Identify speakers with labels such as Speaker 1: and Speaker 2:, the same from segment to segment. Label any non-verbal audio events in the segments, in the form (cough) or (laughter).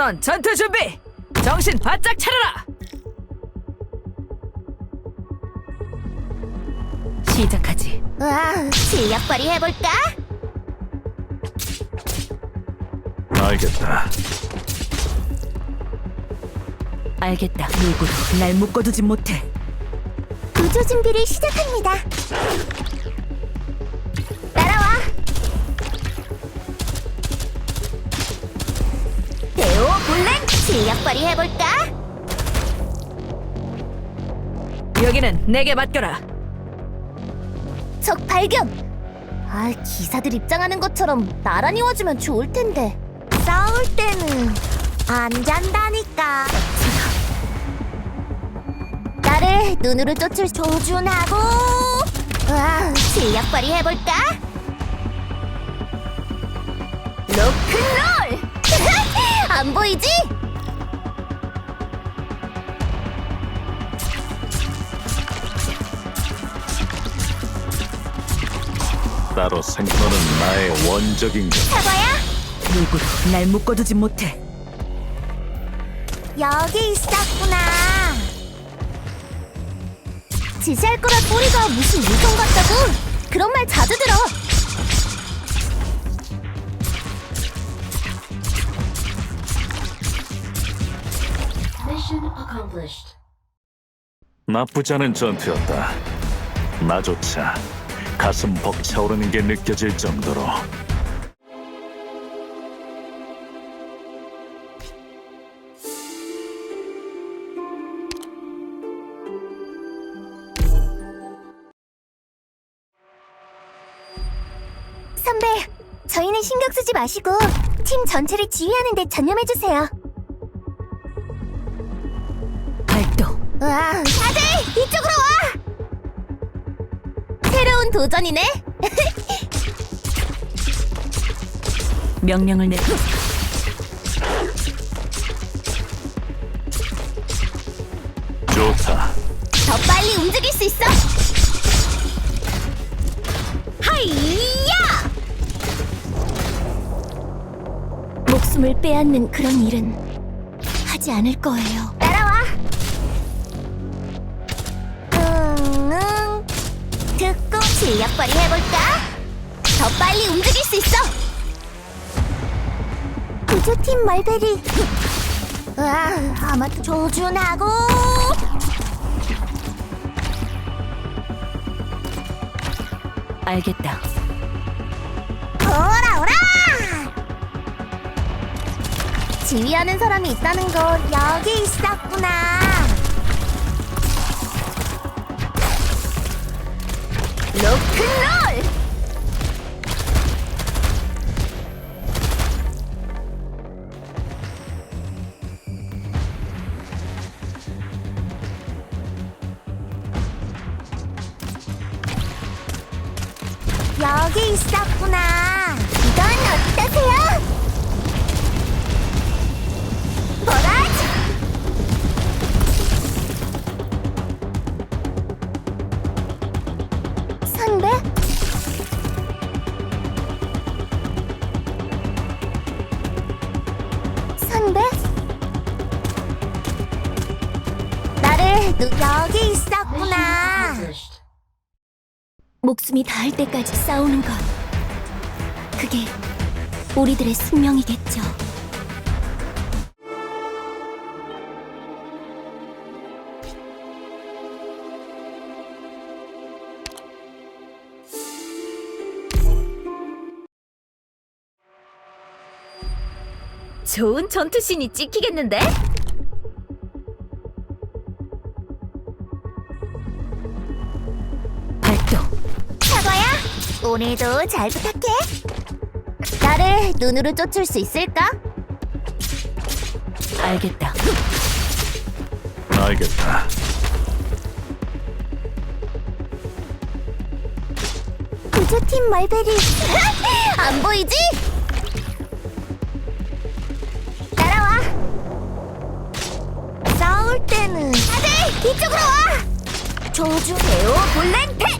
Speaker 1: 전원 전투 준비! 정신 바짝 차려라! 시작하지.
Speaker 2: 와, 실력 발휘 해볼까?
Speaker 3: 알겠다.
Speaker 1: 알겠다. 누구도 날 묶어두지 못해.
Speaker 2: 구조 준비를 시작합니다. 실력 발휘 해볼까?
Speaker 1: 여기는 내게 맡겨라.
Speaker 2: 적 발견. 아, 기사들 입장하는 것처럼 나란히 와주면 좋을 텐데. 싸울 때는 안 잔다니까. 나를 눈으로 쫓을 조준하고. 와, 실력 발휘 해볼까? 로큰롤! (laughs) 안 보이지?
Speaker 3: 따로 생각하는 나의 원적인 것.
Speaker 2: 사과야?
Speaker 1: 누구도 날 묶어두지 못해.
Speaker 2: 여기 있었구나. 지시할 거라 소리가 무슨 유성 같다고? 그런 말 자주 들어.
Speaker 4: Mission accomplished.
Speaker 3: 나쁘지 않은 전투였다. 나조차 가슴 벅차오르는 게 느껴질 정도로
Speaker 2: 선배, 저희는 신경 쓰지 마시고 팀 전체를 지휘하는 데 전념해 주세요.
Speaker 1: 발동.
Speaker 2: 와, 다들 이쪽으로 와. 새로운 도전이네. (laughs)
Speaker 1: 명령을 내.
Speaker 3: 좋다.
Speaker 2: 더 빨리 움직일 수 있어. 하이야! 목숨을 빼앗는 그런 일은 하지 않을 거예요. 실력 발휘해볼까? 더 빨리 움직일 수 있어. 구조팀 말베리. 와, 아마도 조준하고.
Speaker 1: 알겠다.
Speaker 2: 오라 오라! 지휘하는 사람이 있다는 건 여기 있었구나. 로큰롤! 여기 있었구나. 이건 어떠세요? 목숨이 닿을 때까지 싸우는 것. 그게 우리들의 숙명이겠죠.
Speaker 1: 좋은 전투신이 찍히겠는데?
Speaker 2: 오늘도 잘 부탁해. 나를 눈으로 쫓을 수 있을까?
Speaker 1: 알겠다.
Speaker 3: 알겠다.
Speaker 2: 구조팀 말베리. (laughs) 안 보이지? 따라와. 싸울 때는 다들 이쪽으로 와. 조주 대오 볼렌테.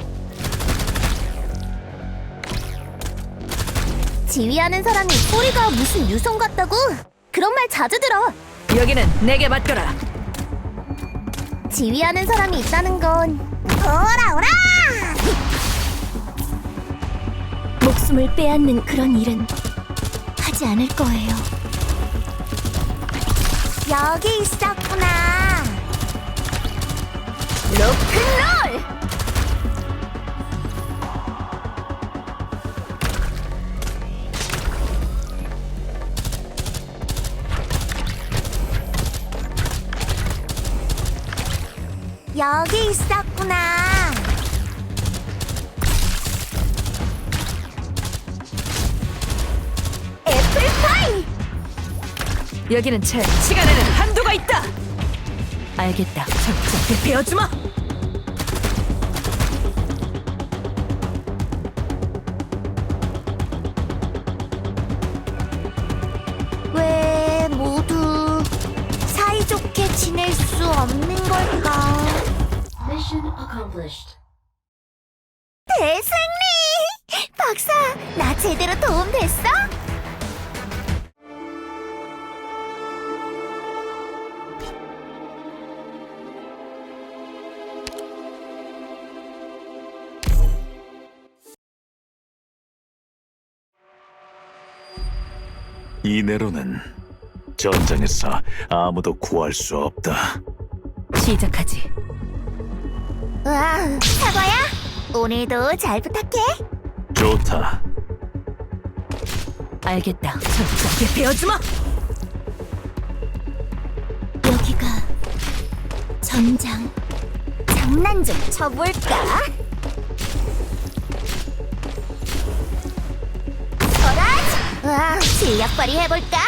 Speaker 2: 지휘하는 사람이 소리가 무슨 유성 같다고? 그런 말 자주 들어.
Speaker 1: 여기는 내게 맡겨라.
Speaker 2: 지휘하는 사람이 있다는 건 오라 오라! 목숨을 빼앗는 그런 일은 하지 않을 거예요. 여기 있었구나. 로큰롤! 여기 있었구나. 애플파이!
Speaker 1: 여기는 제 시간에는 한도가 있다. 알겠다. 절대 베어주마
Speaker 2: 왜 모두 사이좋게 지낼 수 없는 걸까?
Speaker 4: Mission accomplished.
Speaker 2: 대승리! 박사, 나 제대로 도움 됐어?
Speaker 3: 이내로는 전장에서 아무도 구할 수 없다.
Speaker 1: 시작하지.
Speaker 2: 와, 사과야? 오늘도 잘 부탁해.
Speaker 3: 좋다.
Speaker 1: 알겠다. 절대 베어주마.
Speaker 2: 여기가 전장. 장난 좀 쳐볼까? 어라! 와, 실력 발휘해볼까?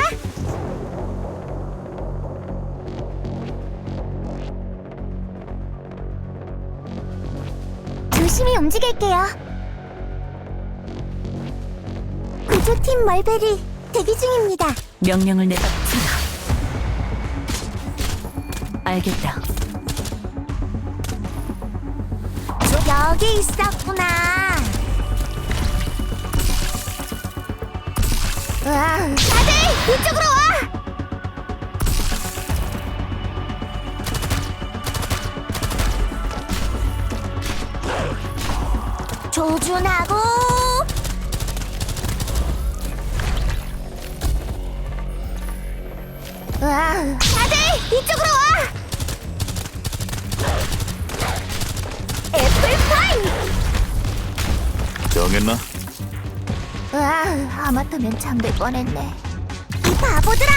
Speaker 2: 움직일게요. 구조팀 멀베리 대기 중입니다.
Speaker 1: 명령을 내려. 알겠다.
Speaker 2: 여기 있었구나. 와, 다들 이쪽으로 와. 조준하고. 와, 다들 이쪽으로 와. 애플파이!
Speaker 3: 정했나?
Speaker 2: 와, 하마터면 잠들 뻔했네. 이 바보들아!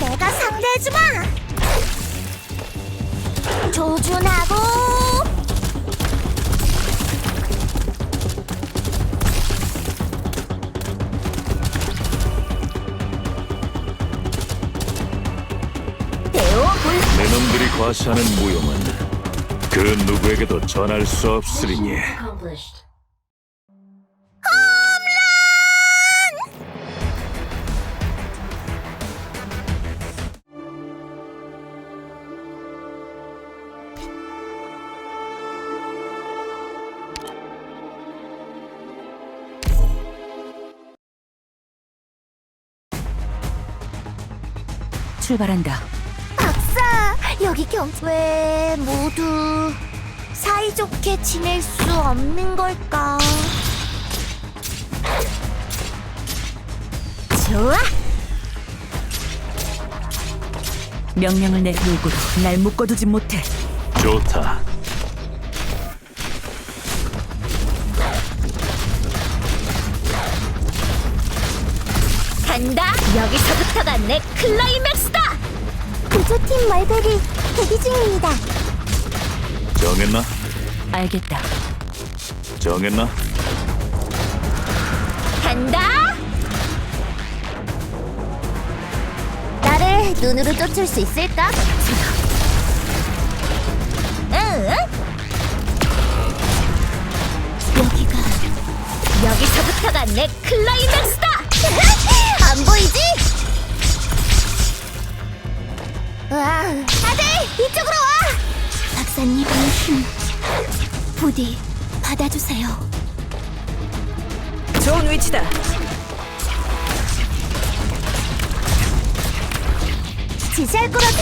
Speaker 2: 내가 상대해주마! 조준하고!
Speaker 3: 과시하는 무용은 그 누구에게도 전할 수 없으리니.
Speaker 1: 출발한다.
Speaker 2: 여기 경... 왜 모두 사이좋게 지낼 수 없는 걸까? 좋아!
Speaker 1: 명령을 내 누구도 날 묶어두지 못해.
Speaker 3: 좋다.
Speaker 2: 간다! 여기서부터가 내 클라이맥스다! 구조팀 말베리 대기 중입니다.
Speaker 3: 정했나?
Speaker 1: 알겠다.
Speaker 3: 정했나?
Speaker 2: 간다! 나를 눈으로 쫓을 수 있을까? 응? 여기가 여기서부터가 내 클라이맥스다! (laughs) 안 보이지? 와, 다들 이쪽으로 와! 박사님의 힘 부디 받아주세요.
Speaker 1: 좋은 위치다.
Speaker 2: 지지할 거라고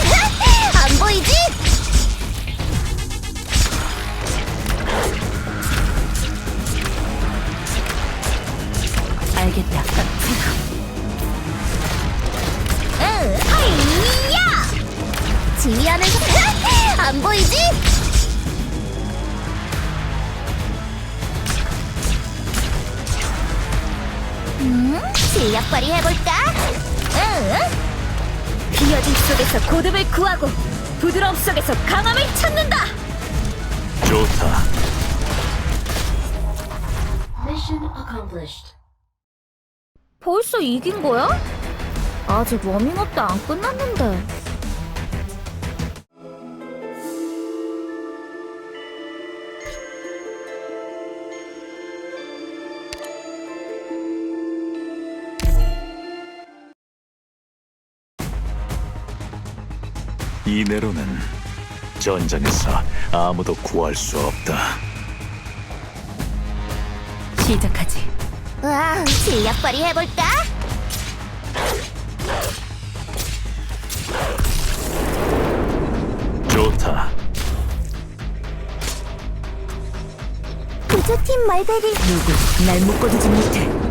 Speaker 2: 안 보이지?
Speaker 1: 알겠다.
Speaker 2: 안 보이지? 음, 실력 발휘 해볼까? 응?
Speaker 1: 비어짐 속에서 고듭을 구하고 부드러움 속에서 강함을 찾는다.
Speaker 3: 좋다.
Speaker 4: Mission accomplished.
Speaker 2: 벌써 이긴 거야? 아직 워밍업도 안 끝났는데.
Speaker 3: 이내로는 전장에서 아무도 구할 수 없다.
Speaker 1: 시작하지.
Speaker 2: 와, 실력 발휘 해볼까?
Speaker 3: 좋다.
Speaker 2: 구조팀 말베리
Speaker 1: 누구 날 묶어두지 못해.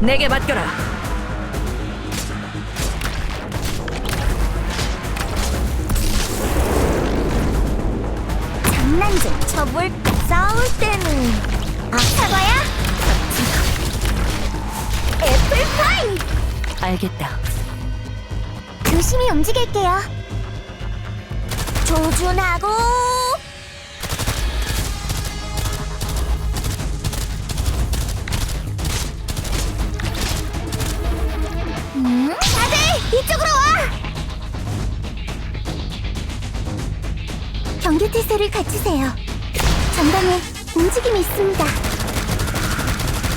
Speaker 1: 내게 맡겨라.
Speaker 2: 장난 좀 쳐볼까? 싸울 때는 아, 사과야? 애플파이!
Speaker 1: 알겠다.
Speaker 2: 조심히 움직일게요. 조준하고 태세를 갖추세요. 전방에 움직임이 있습니다.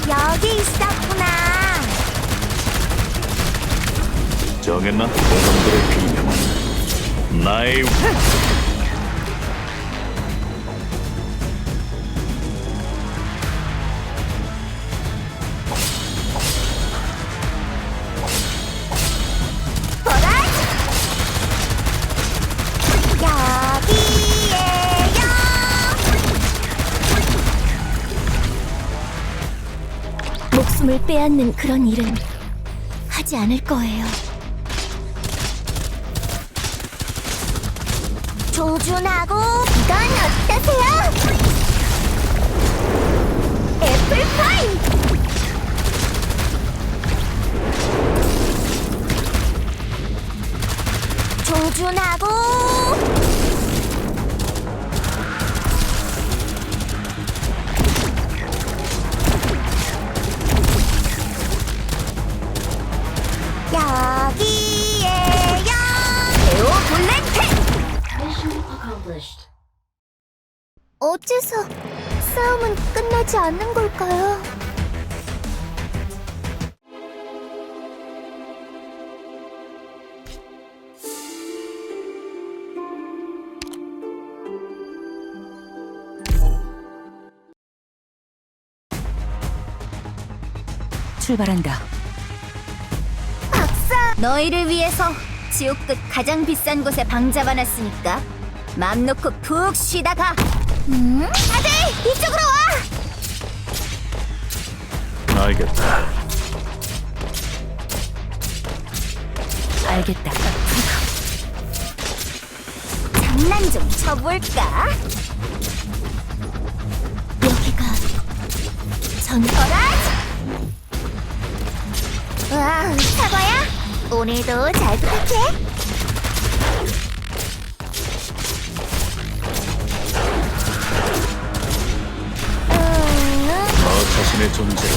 Speaker 2: 여기 있었구나.
Speaker 3: 정했나? 공범들의 비명은 나의
Speaker 2: 목숨을 빼앗는 그런 일은 하지 않을 거예요. 조준하고 이건 어떠세요? 애플파이! 조준하고 어째서 싸움은 끝나지 않는 걸까요?
Speaker 1: 출발한다.
Speaker 2: 박사! 너희를 위해서 지옥 끝 가장 비싼 곳에 방 잡아놨으니까 맘 놓고 푹 쉬다 가 음? 다들 이쪽으로 와!
Speaker 3: 알겠다.
Speaker 1: 알겠다.
Speaker 2: 장난 좀 쳐볼까? 여기가 전거라! 와, 사과야? 오늘도 잘 부탁해.
Speaker 3: 내 존재를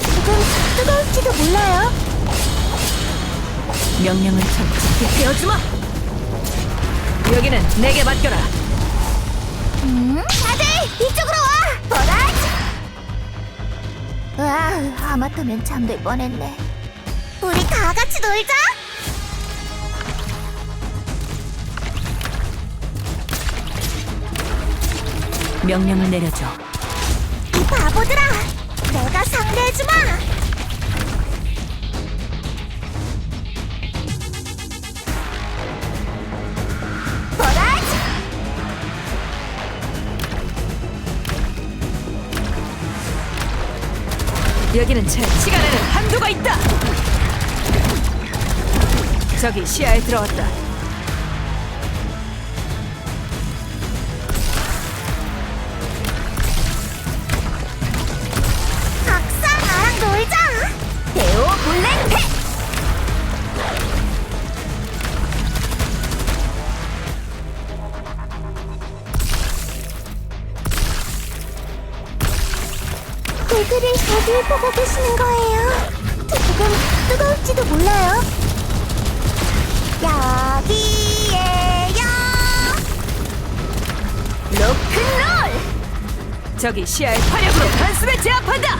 Speaker 2: 조금 뜨거울지도 몰라요.
Speaker 1: 명령을 전부 비켜주마. 여기는 내게 맡겨라.
Speaker 2: 음? 다들 이쪽으로 와! 버라지! 으아, 아마터면 잠들 뻔했네. 우리 다 같이 놀자!
Speaker 4: 명령을 내려줘.
Speaker 2: 이 바보들아! 상대해주마!
Speaker 4: 여기는 제 시간에는 한도가 있다. 저기 시야에 들어왔다.
Speaker 2: 개그를 어딜 보고 계시는 거예요? 조금 뜨거울지도 몰라요. 여기에요. 로큰롤!
Speaker 4: 저기 시야의 화력으로 단숨에 제압한다.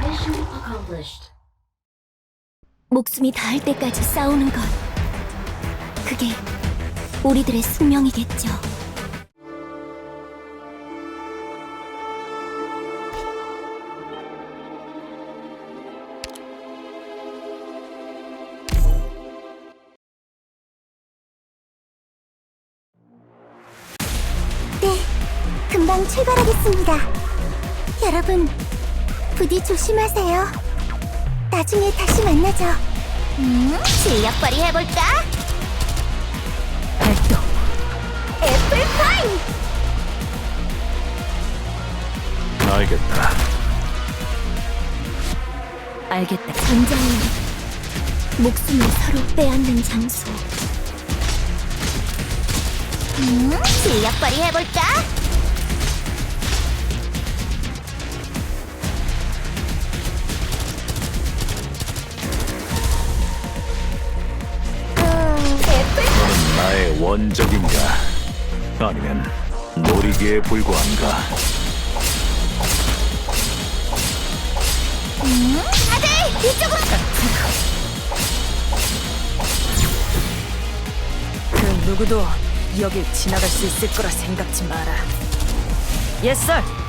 Speaker 5: Mission accomplished.
Speaker 2: 목숨이 닿을 때까지 싸우는 것. 그게 우리들의 숙명이겠죠. 금방 출발하겠습니다. 여러분, 부디 조심하세요. 나중에 다시 만나죠. 음, 실력 발휘해볼까?
Speaker 4: 발동.
Speaker 2: 애플파이!
Speaker 3: 알겠다.
Speaker 4: 알겠다.
Speaker 2: 전장은 목숨을 서로 빼앗는 장소. 음, 실력 발휘해볼까?
Speaker 3: 원적인가? 아니면 놀이기에 불과한가?
Speaker 2: 음, 다들 이쪽으로!
Speaker 4: 그 누구도 여길 지나갈 수 있을 거라 생각지 마라. 예스, 썰.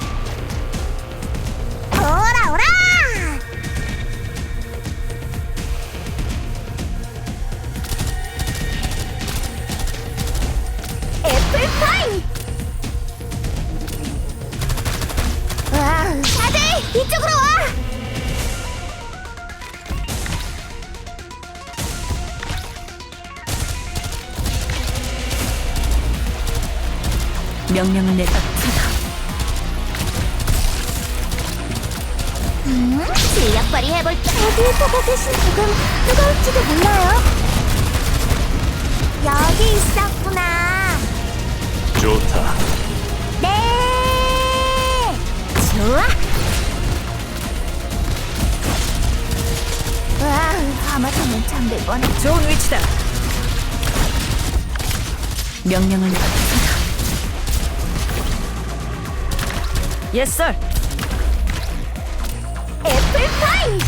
Speaker 4: 명령을 내려. 예스, 썰.
Speaker 2: 애플파이!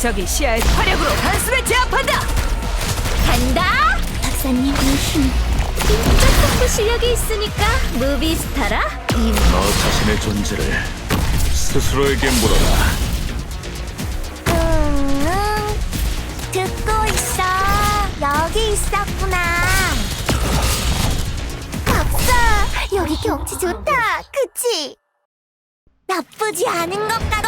Speaker 4: 저기 시야의 화력으로 단숨에 제압한다.
Speaker 2: 간다! 박사님 의 힘. 진짜 탁구 실력이 있으니까 무비스타라? 이
Speaker 3: 너 자신의 존재를 스스로에게 물어라.
Speaker 2: 듣고 있어. 여기 있었구나. 박사, 여기 경치 좋다. 그치? 나쁘지 않은 것 같아.